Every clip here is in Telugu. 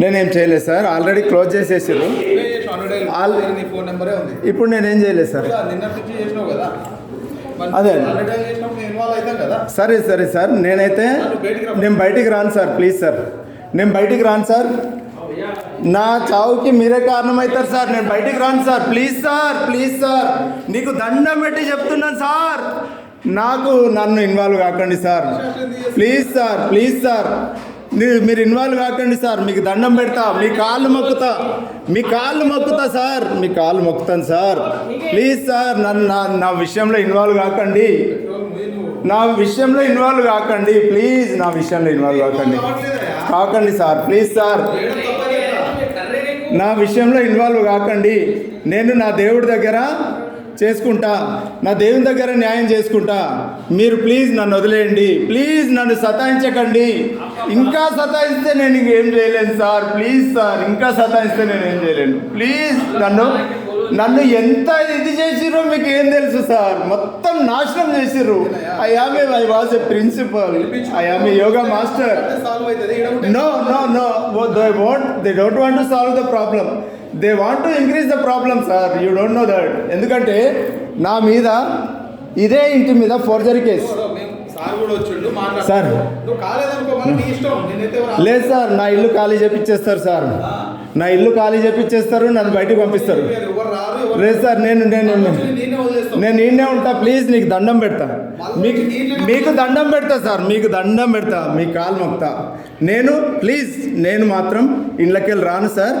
నేనేం చేయలేదు సార్. ఆల్రెడీ క్లోజ్ చేసేసారు. ఆల్- ఇప్పుడు నేనేం చేయలేదు సార్. అదే. సరే సరే సార్. నేనైతే నేను బయటికి రాను సార్. Please sir. నేను బయటికి రాను సార్. నా చావుకి మీరే కారణమవుతారు సార్. నేను బయటికి రాను sir. Please sir. Please sir. నీకు దండం పెట్టి చెప్తున్నాను సార్. నాకు నన్ను ఇన్వాల్వ్ కాకండి sir. Please sir. Please sir. మీరు మీరు ఇన్వాల్వ్ కాకండి సార్. మీకు దండం పెడతా. మీ కాళ్ళు మొక్కుతా. మీ కాళ్ళు మొక్కుతా సార్. మీ కాళ్ళు మొక్కుతాను సార్. ప్లీజ్ సార్ నన్ను నా నా విషయంలో ఇన్వాల్వ్ కాకండి. నా విషయంలో ఇన్వాల్వ్ కాకండి. ప్లీజ్ నా విషయంలో ఇన్వాల్వ్ కాకండి. కాకండి సార్. Please sir. నా విషయంలో ఇన్వాల్వ్ కాకండి. నేను నా దేవుడి దగ్గర చేసుకుంటా. నా దేవుని దగ్గర న్యాయం చేసుకుంటా. మీరు ప్లీజ్ నన్ను వదిలేయండి. ప్లీజ్ నన్ను సతాయించకండి. ఇంకా సతాయిస్తే నేను ఇంకేం చేయలేను సార్. ప్లీజ్ సార్ ఇంకా సతాయిస్తే నేను ఏం చేయలేను. ప్లీజ్ నన్ను నన్ను ఎంత ఇది చేసిర్రో మీకు ఏం తెలుసు సార్. మొత్తం నాశనం చేసిర్రు. I am a I was a principal I am a yoga master solve అవుతుంది. ఈడ ఉంటే No, no, no. What They want. They don't They want to increase the problem, sir. You don't know that. ఎందుకంటే నా మీద ఇదే ఇంటి మీద ఫోర్జరీ కేసు సార్ సార్. నీ లేదు సార్ నా ఇల్లు ఖాళీ చేపించేస్తారు సార్ నా ఇల్లు ఖాళీ చేపించేస్తారు నన్ను బయటకు పంపిస్తారు. లేదు సార్ నేను నేను నేను- నేనే వదిలేస్తాం. నేను ఈయనే ఉంటా. ప్లీజ్ నీకు దండం పెడతా. మీకు మీకు దండం పెడతా సార్ మీకు దండం పెడతా. మీ కాలు మొక్తా నేను ప్లీజ్ నేను మాత్రం ఇళ్ళకెళ్ళి రాను సార్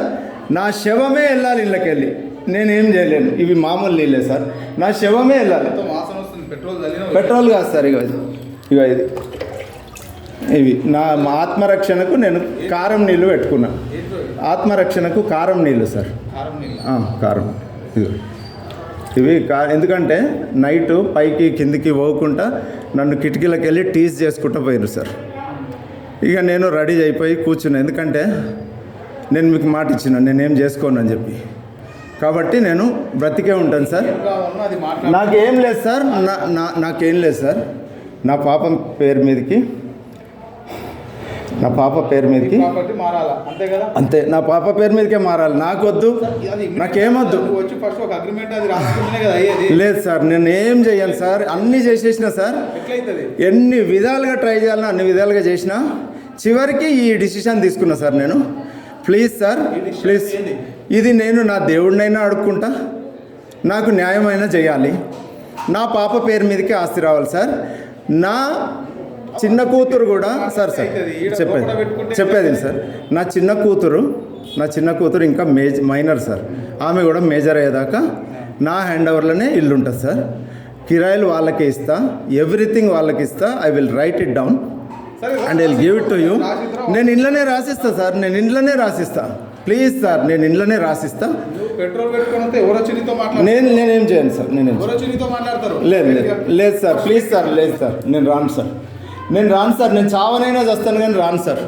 నా శవమే వెళ్ళాలి ఇళ్ళకెళ్ళి. నేనేం చేయలేను. ఇవి మామూలు నీళ్ళే సార్. నా శవమే వెళ్ళాలి. పెట్రోల్ కాదు సార్ ఇక ఇక ఇది. ఇవి. నా మా ఆత్మరక్షణకు నేను కారం నీళ్ళు పెట్టుకున్నా. ఆత్మరక్షణకు కారం నీళ్ళు సార్. కారం ఇదిగో. ఇవి కా ఎందుకంటే నైట్ పైకి కిందికి పోకుండా నన్ను కిటికీలకు వెళ్ళి టీజ్ చేసుకుంటూ పోయారు సార్. ఇక నేను రెడీ అయిపోయి కూర్చున్నా. ఎందుకంటే నేను మీకు మాట ఇచ్చిన నేనేం చేసుకోను అని చెప్పి. కాబట్టి నేను బ్రతికే ఉంటాను సార్. నాకేం లేదు సార్ నా నా- నాకేం లేదు సార్. నా పాపం పేరు మీదకి నా పాప పేరు మీదకి. అంతే నా పాప పేరు మీదకే మారాలి. నాకొద్దు వద్దు నాకేమొద్దు. లేదు సార్ నేను ఏం చేయాలి సార్. అన్నీ చేసేసిన సార్ ఎన్ని విధాలుగా ట్రై చేయాలన్నా అన్ని విధాలుగా చేసిన చివరికి ఈ డిసిషన్ తీసుకున్నా సార్ నేను. Please sir please. ఇది నేను నా దేవుడినైనా అడుక్కుంటా నాకు న్యాయమైనా చేయాలి? నా పాప పేరు మీదకి ఆస్తి రావాలి సార్. నా చిన్న కూతురు కూడా సార్ సార్ చెప్పేది చెప్పేది సార్? నా చిన్న కూతురు నా చిన్న కూతురు ఇంకా మేజ్ మైనర్ సార్. ఆమె కూడా మేజర్ అయ్యేదాకా నా హ్యాండ్ ఓవర్లోనే ఇల్లు ఉంటుంది సార్. కిరాయిలు వాళ్ళకే ఇస్తా ఎవ్రీథింగ్ వాళ్ళకి ఇస్తా I will write it down. And I give it to you నేను ఇంట్లోనే రాసిస్తా సార్. నేను ఇంట్లోనే రాసిస్తా. ప్లీజ్ సార్ నేను ఇంట్లోనే రాసిస్తా. పెట్రోల్ నీతో నేను నేనేం చేయను సార్ నేనేం నీతో మాట్లాడతారు? లేదు లేదు. లేదు సార్ ప్లీజ్ సార్ లేదు సార్ నేను రాను సార్ నేను రాను సార్ నేను చావనైనా చేస్తాను కానీ రాను సార్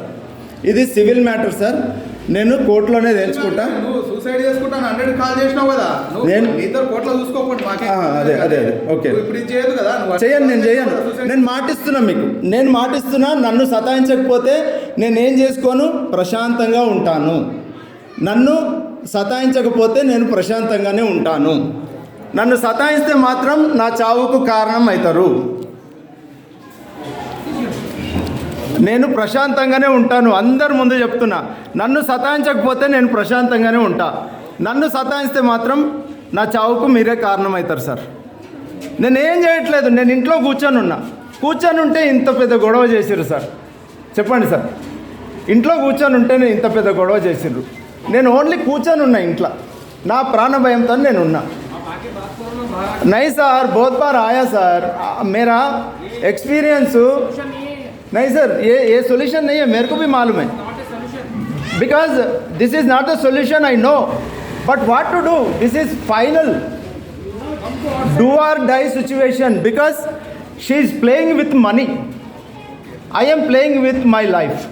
ఇది సివిల్ మ్యాటర్ సార్ నేను కోర్టులోనే తేల్చుకుంటా. నువ్వు సూసైడ్ చేసుకుంటాను హండ్రెడ్ కాల్ చేసినావు కదా. నేను- ఇద్దరు కోట్ల చూసుకోకండి మాకే. అదే, అదే, అదే, ఓకే. ఇప్పుడు ఇది చేయదు కదా. చేయను నేను చేయను నేను మాటిస్తున్నా మీకు. నేను మాటిస్తున్నా నన్ను సతాయించకపోతే నేను ఏం చేసుకోను? ప్రశాంతంగా ఉంటాను. నన్ను సతాయించకపోతే నేను ప్రశాంతంగానే ఉంటాను. నన్ను సతాయిస్తే మాత్రం నా చావుకు కారణం అవుతారు నేను ప్రశాంతంగానే ఉంటాను అందరి ముందు చెప్తున్నా. నన్ను సతాయించకపోతే నేను ప్రశాంతంగానే ఉంటా. నన్ను సతాయిస్తే మాత్రం నా చావుకు మీరే కారణమవుతారు సార్. నేనేం చేయట్లేదు నేను ఇంట్లో కూర్చొని ఉన్నా కూర్చొని ఉంటే ఇంత పెద్ద గొడవ చేసిర్రు సార్. చెప్పండి సార్. ఇంట్లో కూర్చొని ఉంటే నేను ఇంత పెద్ద గొడవ చేసిండ్రు నేను ఓన్లీ కూర్చొని ఉన్నా ఇంట్లో. నా ప్రాణ భయంతో నేను ఉన్నా నై సార్ బోత్ బార్ ఆయా సార్. మేరా ఎక్స్పీరియన్స్ नहीं सर ये ये सोल्यूशन नहीं है मेरे को भी मालूम है because this is not a solution I know but what to do this is final do or die situation because she is playing with money I am playing with my life,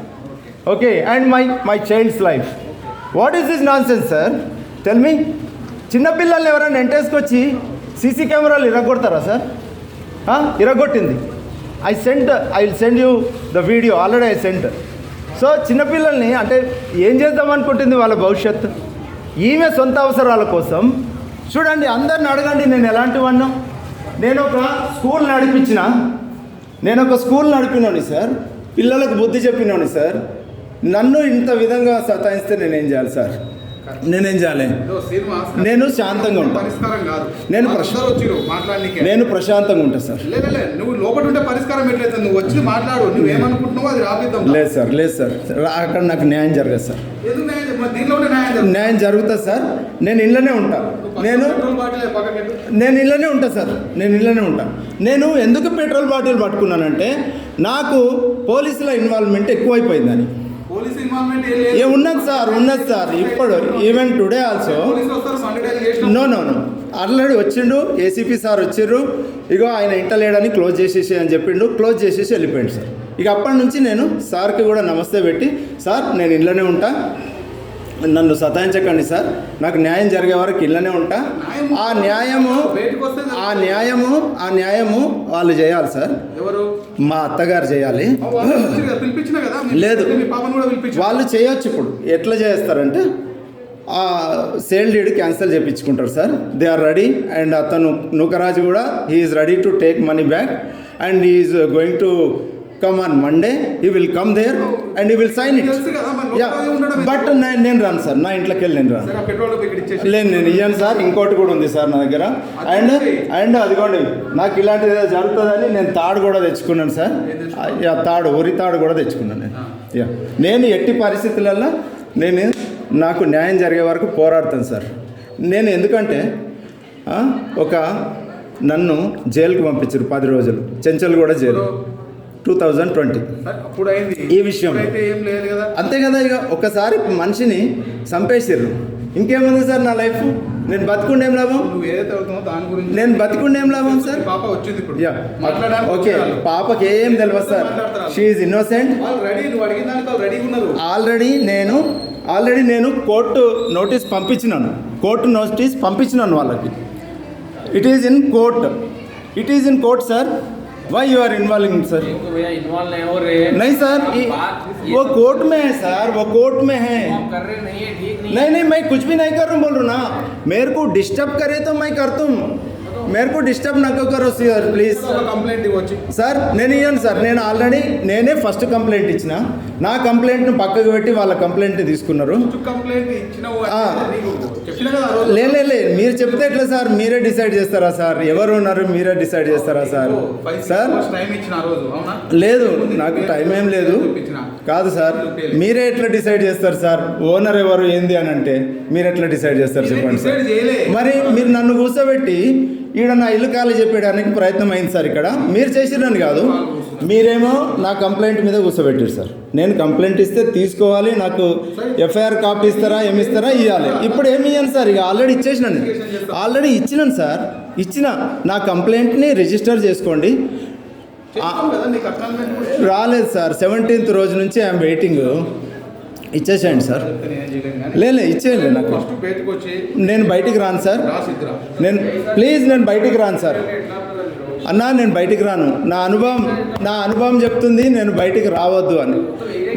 okay, and my my child's life. What is this nonsense, sir? Tell me. చిన్నపిల్లల్ని ఎవరైనా ఎంటేసుకొచ్చి సీసీ కెమెరాలు ఇరగొడతారా sir ఇరగొట్టింది I sent I will send you the video already I sent so చిన్నపిల్లల్ని అంటే ఏం చేద్దాం అనుకుంటుంది వాళ్ళ భవిష్యత్తు? ఈమె సొంత అవసరాల కోసం చూడండి అందరిని అడగండి నేను ఎలాంటి వాడినో నేను ఒక స్కూల్ నడిపించిన. నేను ఒక స్కూల్ నడిపినాను సార్. పిల్లలకు బుద్ధి చెప్పినాను సార్. నన్ను ఇంత విధంగా సతాయిస్తే నేనేం చేయాలి సార్? నేనేం చేయాలి? నేను శాంతంగా ఉంటా. పరిష్కారం కాదు. నేను నేను ప్రశాంతంగా ఉంటాను సార్. నువ్వు లోపల ఉంటే పరిష్కారం ఎట్లయితే నువ్వు వచ్చి మాట్లాడు. నువ్వు ఏమనుకుంటున్నావో అది రాపిద్దాం. లేదు సార్ లేదు సార్. అక్కడ నాకు న్యాయం జరగదు సార్. న్యాయం జరుగుతుంది. సార్. నేను ఇళ్ళనే ఉంటా. నేను. నేను ఇళ్ళనే ఉంటా సార్. నేను ఇళ్ళనే ఉంటా. నేను ఎందుకు పెట్రోల్ బాటిల్ పట్టుకున్నానంటే నాకు పోలీసుల ఇన్వాల్వ్మెంట్ ఎక్కువైపోయిందని. ఏం ఉన్నది సార్ ఉన్నది సార్. ఇప్పుడు even today also. No no no already వచ్చిండు ఏసీపీ సార్ వచ్చిర్రు. ఇగో ఆయన ఇంట లేడని క్లోజ్ చేసేసి అని చెప్పిండు. క్లోజ్ చేసేసి వెళ్ళిపోయింది సార్. ఇక అప్పటి నుంచి నేను సార్కి కూడా నమస్తే పెట్టి సార్ నేను ఇళ్ళనే ఉంటా. నన్ను సతాయించకండి సార్. నాకు న్యాయం జరిగే వరకు ఇళ్ళనే ఉంటా. ఆ న్యాయము ఆ న్యాయము ఆ న్యాయము వాళ్ళు చేయాలి సార్. ఎవరు? మా అత్తగారు చేయాలి. లేదు. వాళ్ళు చేయొచ్చు ఇప్పుడు. ఎట్లా చేస్తారంటే ఆ సేల్ డీడ్ క్యాన్సిల్ చేయించుకుంటారు sir. They are ready and అతను నూకరాజు కూడా he's ready to take money back and is going to come on Monday he will come there and he will sign it yeah but నేను రాను సార్ నా ఇంట్లోకి వెళ్ళి నేను రాను. లేదు నేను ఇయ్యాను సార్ ఇంకోటి కూడా ఉంది సార్ నా దగ్గర. అండ్ అండ్ అదిగోండి నాకు ఇలాంటిది ఏదో జరుగుతుందని నేను తాడు కూడా తెచ్చుకున్నాను సార్. యా తాడు ఉరి తాడు కూడా తెచ్చుకున్నాను నేను. యా. నేను ఎట్టి పరిస్థితులలో నేను నాకు న్యాయం జరిగే వరకు పోరాడతాను సార్. నేను ఎందుకంటే ఒక నన్ను జైలుకి పంపించారు పది రోజులు. చెంచల్ కూడా జైలు. టూ థౌజండ్ ట్వంటీ అప్పుడు అయింది ఈ విషయం. అంతే కదా ఇక ఒకసారి మనిషిని చంపేసిర్రు. ఇంకేముంది సార్ నా లైఫ్? నేను బతుకుండే ఏం లాభం దాని గురించి నేను బతికుండే ఏం లాభం సార్? పాప వచ్చింది ఇప్పుడు. Yeah okay. పాపకి ఏం తెలియదు సార్. షీఈ్ ఇన్నోసెంట్ ఆల్రెడీ నేను ఆల్రెడీ నేను కోర్టు నోటీస్ పంపించినాను. కోర్టు నోటీస్ పంపించినాను వాళ్ళకి. It is in court it is in court sir why you are involving sir देखो भैया इन्वॉल्व नहीं हो रहे नहीं सर ये- बात ये वो तो कोर्ट में है सर वो कोर्ट में है आप कर रहे नहीं है ठीक नहीं नहीं नहीं मैं कुछ भी नहीं कर रहा हूँ बोल रहा हूँ ना मेरे को डिस्टर्ब करे तो मैं करता हूँ मेरे को डिस्टर्ब ना करो सर प्लीज ఒక కంప్లైంట్ ఇవ్వచ్చు సార్ నేను ఇయ్యను సార్ నేను ఆల్రెడీ నేనే ఫస్ట్ కంప్లైంట్ ఇచ్చిన నా కంప్లైంట్ను పక్కకు పెట్టి వాళ్ళ కంప్లైంట్ని తీసుకున్నారు కంప్లైంట్ ఇచ్చినావు ఆ. అంటే నీకు చెప్పిన కదా ఆ రోజు. లే లే, లే మీరు చెప్తే ఎట్లా సార్? మీరే డిసైడ్ చేస్తారా సార్? ఎవరు ఉన్నారు మీరే డిసైడ్ చేస్తారా సార్? సార్? లేదు నాకు టైం ఏం లేదు. కాదు సార్ మీరే ఎట్లా డిసైడ్ చేస్తారు సార్? ఓనర్ ఎవరు ఏంది అని అంటే మీరు ఎట్లా డిసైడ్ చేస్తారు చెప్పండి సార్. మరి మీరు నన్ను కూర్చోబెట్టి ఈడ నా ఇల్లు ఖాళీ చెప్పేయడానికి ప్రయత్నం అయింది సార్ ఇక్కడ. మీరు చేసిరని కాదు. మీరేమో నా కంప్లైంట్ మీద కూర్చోబెట్టారు సార్. నేను కంప్లైంట్ ఇస్తే తీసుకోవాలి నాకు ఎఫ్ఐఆర్ కాపీ ఇస్తారా ఏమి ఇస్తారా ఇవ్వాలి ఇప్పుడు ఏమి ఇవ్వను సార్? ఇక ఆల్రెడీ ఇచ్చేసినాను ఆల్రెడీ ఇచ్చినాను సార్. ఇచ్చిన. నా కంప్లైంట్ని రిజిస్టర్ చేసుకోండి. రాలేదు సార్. సెవెంటీన్త్ రోజు నుంచి ఐఎమ్ వెయిటింగ్ ఇచ్చేసేయండి సార్. లేదు ఇచ్చేయండి నాకు. నేను బయటికి రాను సార్. నేను ప్లీజ్ నేను బయటికి రాను సార్. అన్నా నేను బయటికి రాను. నా అనుభవం నా అనుభవం చెప్తుంది నేను బయటికి రావద్దు అని.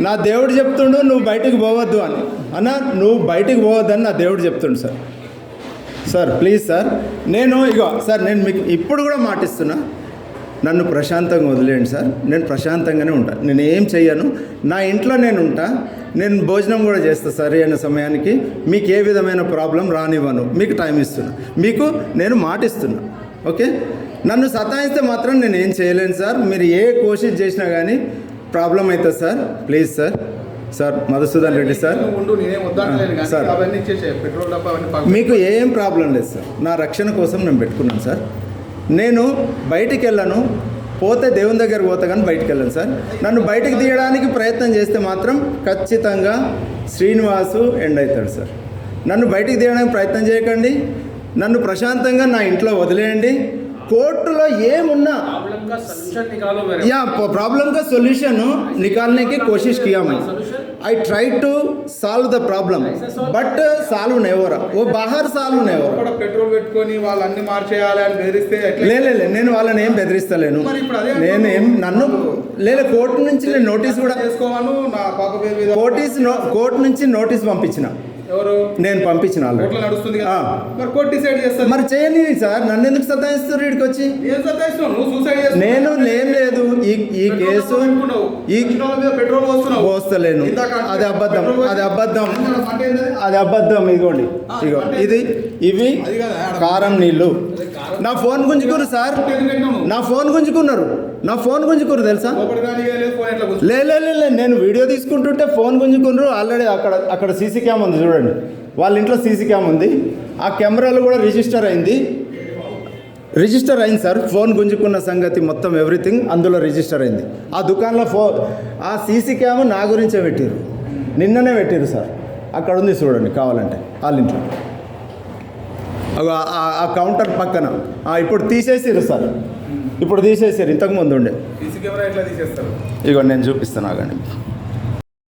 నా దేవుడు చెప్తుండు నువ్వు బయటికి పోవద్దు అని. అన్న నువ్వు బయటికి పోవద్దని నా దేవుడు చెప్తుండు సార్. Sir please sir. నేను ఇగో సార్ నేను మీకు ఇప్పుడు కూడా మాటిస్తున్నా. నన్ను ప్రశాంతంగా వదిలేయండి సార్. నేను ప్రశాంతంగానే ఉంటాను నేను ఏం చెయ్యను? నా ఇంట్లో నేను ఉంటా. నేను భోజనం కూడా చేస్తాను సరైన అయిన సమయానికి. మీకు ఏ విధమైన ప్రాబ్లం రానివ్వను. మీకు టైం ఇస్తున్నా. మీకు నేను మాటిస్తున్నా. ఓకే? నన్ను సతాయిస్తే మాత్రం నేను ఏం చేయలేను సార్. మీరు ఏ కోషిష్ చేసినా కానీ ప్రాబ్లం అవుతుంది sir. Please sir. Sir Madhusudan Reddy sir. Sir. మీకు ఏం ప్రాబ్లం లేదు సార్. నా రక్షణ కోసం నేను పెట్టుకున్నాను సార్. నేను బయటికి వెళ్ళను పోతే దేవుని దగ్గర పోతా కానీ బయటికి వెళ్ళను సార్. నన్ను బయటికి తీయడానికి ప్రయత్నం చేస్తే మాత్రం ఖచ్చితంగా శ్రీనివాసు ఎండ్ అవుతాడు సార్. నన్ను బయటికి తీయడానికి ప్రయత్నం చేయకండి. నన్ను ప్రశాంతంగా నా ఇంట్లో వదిలేయండి. కోర్టులో ఏమున్నా प्रॉब्लम का सोल्यूशन निकालो मेरे या प्रॉब्लम का सोल्यूशन निकालने की कोशिश किया मैं I try to solve the problem but solve never oh బాహర్ solve never కూడా పెట్రోల్ పెట్టుకొని వాళ్ళు అన్ని మార్చేయాలి అని బెదిరిస్తే ఎట్లా లే లే, లే, నేను వాళ్ళని ఏం బెదిరిస్తలేను మరి ఇప్పుడు అదే నేను ఏం నన్ను లేలే కోర్టు నుంచి నేను నోటీస్ కూడా చేసుకోవాను నా పాప పేరు మీద కోర్టీస్ నో కోర్టు నుంచి నోటీస్ పంపించిన ఎవరు? నేను పంపించిన నడుస్తుంది. మరి కోర్టు డిసైడ్ మరి చేయని సార్ నన్ను ఎందుకు సతాయిస్తారు వీడికి వచ్చి? నేను ఏం లేదు. ఈ ఈ కేసు. ఈ పెట్రోల్ పోస్తలేను. అది అబద్ధం. అది అబద్ధం? అది అబద్ధం. ఇదిగోండి ఇగో. ఇది ఇవి కారం నీళ్ళు. నా ఫోన్ గుంజుకున్నారు సార్? నా ఫోన్ గుంజుకున్నారు. నా ఫోన్ గుంజుకున్నారు తెలుసా? లోపలికి లేదు, లే లే లే, నేను వీడియో తీసుకుంటుంటే ఫోన్ గుంజుకున్నారు ఆల్రెడీ అక్కడ అక్కడ సీసీ క్యామ్ ఉంది చూడండి. వాళ్ళ ఇంట్లో సీసీ క్యామ్ ఉంది. ఆ కెమెరాలు కూడా రిజిస్టర్ అయింది. రిజిస్టర్ అయింది సార్. ఫోన్ గుంజుకున్న సంగతి మొత్తం ఎవ్రీథింగ్ అందులో రిజిస్టర్ అయింది. ఆ దుకాణంలో ఫో ఆ సీసీ క్యామ్ నా గురించే పెట్టారు నిన్ననే పెట్టారు సార్. అక్కడ ఉంది చూడండి కావాలంటే వాళ్ళ ఇంట్లో. ఆ- కౌంటర్ పక్కన. ఇప్పుడు తీసేసారు సార్. ఇప్పుడు తీసేసారు ఇంతకుముందు ఉండే. ఇగో నేను చూపిస్తాను ఆగండి.